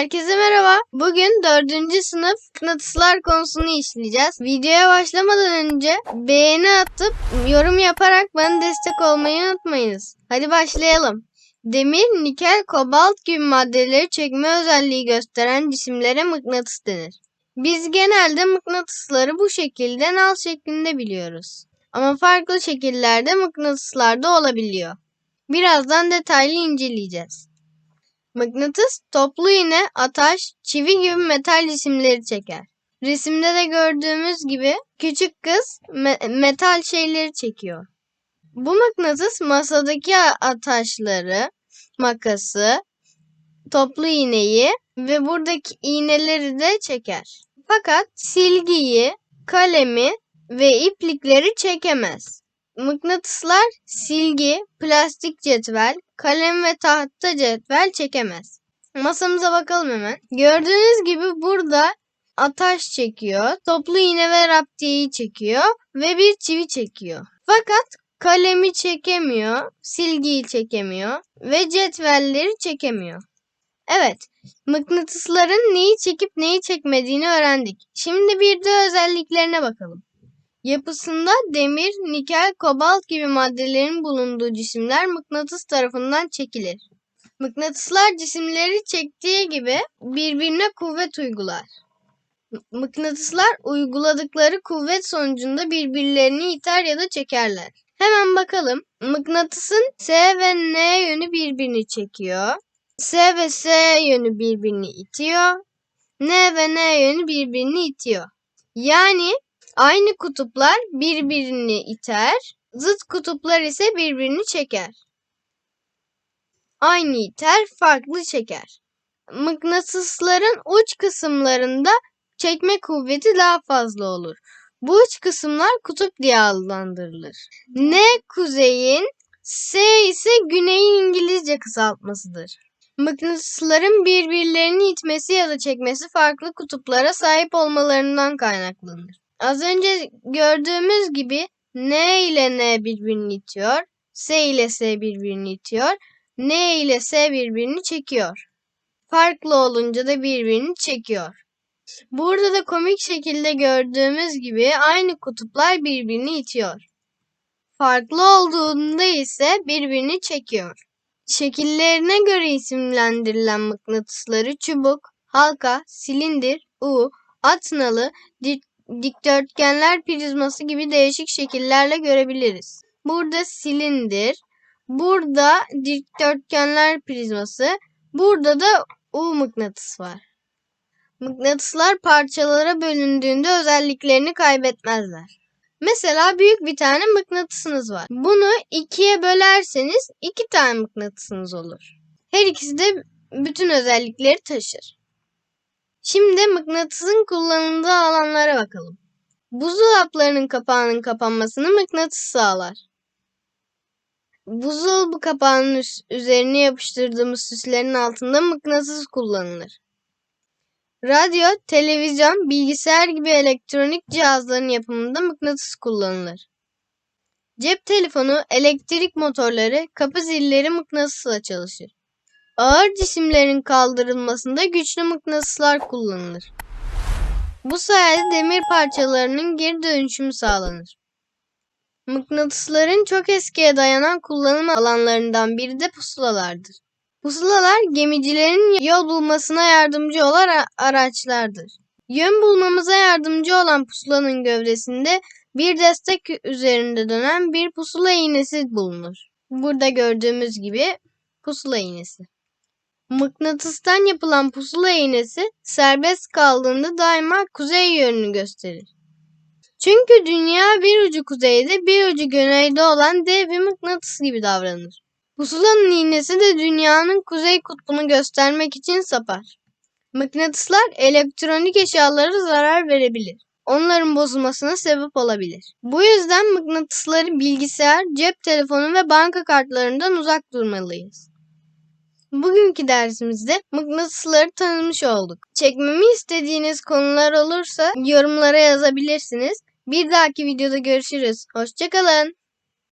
Herkese merhaba. Bugün dördüncü sınıf mıknatıslar konusunu işleyeceğiz. Videoya başlamadan önce beğeni atıp yorum yaparak bana destek olmayı unutmayınız. Hadi başlayalım. Demir, nikel, kobalt gibi maddeleri çekme özelliği gösteren cisimlere mıknatıs denir. Biz genelde mıknatısları bu şekilde nal şeklinde biliyoruz. Ama farklı şekillerde mıknatıslar da olabiliyor. Birazdan detaylı inceleyeceğiz. Mıknatıs toplu iğne, ataş, çivi gibi metal cisimleri çeker. Resimde de gördüğümüz gibi küçük kız me- metal şeyleri çekiyor. Bu mıknatıs masadaki ataşları, makası, toplu iğneyi ve buradaki iğneleri de çeker. Fakat silgiyi, kalemi ve iplikleri çekemez. Mıknatıslar silgi, plastik cetvel, kalem ve tahta cetvel çekemez. Masamıza bakalım hemen. Gördüğünüz gibi burada ataş çekiyor, toplu iğne ve raptiyeyi çekiyor ve bir çivi çekiyor. Fakat kalemi çekemiyor, silgiyi çekemiyor ve cetvelleri çekemiyor. Evet, mıknatısların neyi çekip neyi çekmediğini öğrendik. Şimdi bir de özelliklerine bakalım. Yapısında demir, nikel, kobalt gibi maddelerin bulunduğu cisimler mıknatıs tarafından çekilir. Mıknatıslar cisimleri çektiği gibi birbirine kuvvet uygular. Mıknatıslar uyguladıkları kuvvet sonucunda birbirlerini iter ya da çekerler. Hemen bakalım. Mıknatısın S ve N yönü birbirini çekiyor. S ve S yönü birbirini itiyor. N ve N yönü birbirini itiyor. Yani Aynı kutuplar birbirini iter, zıt kutuplar ise birbirini çeker. Aynı iter, farklı çeker. Mıknatısların uç kısımlarında çekme kuvveti daha fazla olur. Bu uç kısımlar kutup diye adlandırılır. N kuzeyin, S ise güneyin İngilizce kısaltmasıdır. Mıknatısların birbirlerini itmesi ya da çekmesi farklı kutuplara sahip olmalarından kaynaklanır. Az önce gördüğümüz gibi N ile N birbirini itiyor. S ile S birbirini itiyor. N ile S birbirini çekiyor. Farklı olunca da birbirini çekiyor. Burada da komik şekilde gördüğümüz gibi aynı kutuplar birbirini itiyor. Farklı olduğunda ise birbirini çekiyor. Şekillerine göre isimlendirilen mıknatısları çubuk, halka, silindir, U, atnalı, dik dikdörtgenler prizması gibi değişik şekillerle görebiliriz. Burada silindir, burada dikdörtgenler prizması, burada da U mıknatıs var. Mıknatıslar parçalara bölündüğünde özelliklerini kaybetmezler. Mesela büyük bir tane mıknatısınız var. Bunu ikiye bölerseniz iki tane mıknatısınız olur. Her ikisi de bütün özellikleri taşır. Şimdi mıknatısın kullanıldığı alanlara bakalım. Buzdolaplarının kapağının kapanmasını mıknatıs sağlar. Buzdolabı kapağının üzerine yapıştırdığımız süslerin altında mıknatıs kullanılır. Radyo, televizyon, bilgisayar gibi elektronik cihazların yapımında mıknatıs kullanılır. Cep telefonu, elektrik motorları, kapı zilleri mıknatısla çalışır. Ağır cisimlerin kaldırılmasında güçlü mıknatıslar kullanılır. Bu sayede demir parçalarının geri dönüşümü sağlanır. Mıknatısların çok eskiye dayanan kullanım alanlarından biri de pusulalardır. Pusulalar gemicilerin yol bulmasına yardımcı olan araçlardır. Yön bulmamıza yardımcı olan pusulanın gövdesinde bir destek üzerinde dönen bir pusula iğnesi bulunur. Burada gördüğümüz gibi pusula iğnesi. Mıknatıstan yapılan pusula iğnesi serbest kaldığında daima kuzey yönünü gösterir. Çünkü dünya bir ucu kuzeyde bir ucu güneyde olan dev bir mıknatıs gibi davranır. Pusulanın iğnesi de dünyanın kuzey kutbunu göstermek için sapar. Mıknatıslar elektronik eşyalara zarar verebilir. Onların bozulmasına sebep olabilir. Bu yüzden mıknatısları bilgisayar, cep telefonu ve banka kartlarından uzak durmalıyız. Bugünkü dersimizde mıknatısları tanımış olduk. Çekmemi istediğiniz konular olursa yorumlara yazabilirsiniz. Bir dahaki videoda görüşürüz. Hoşçakalın.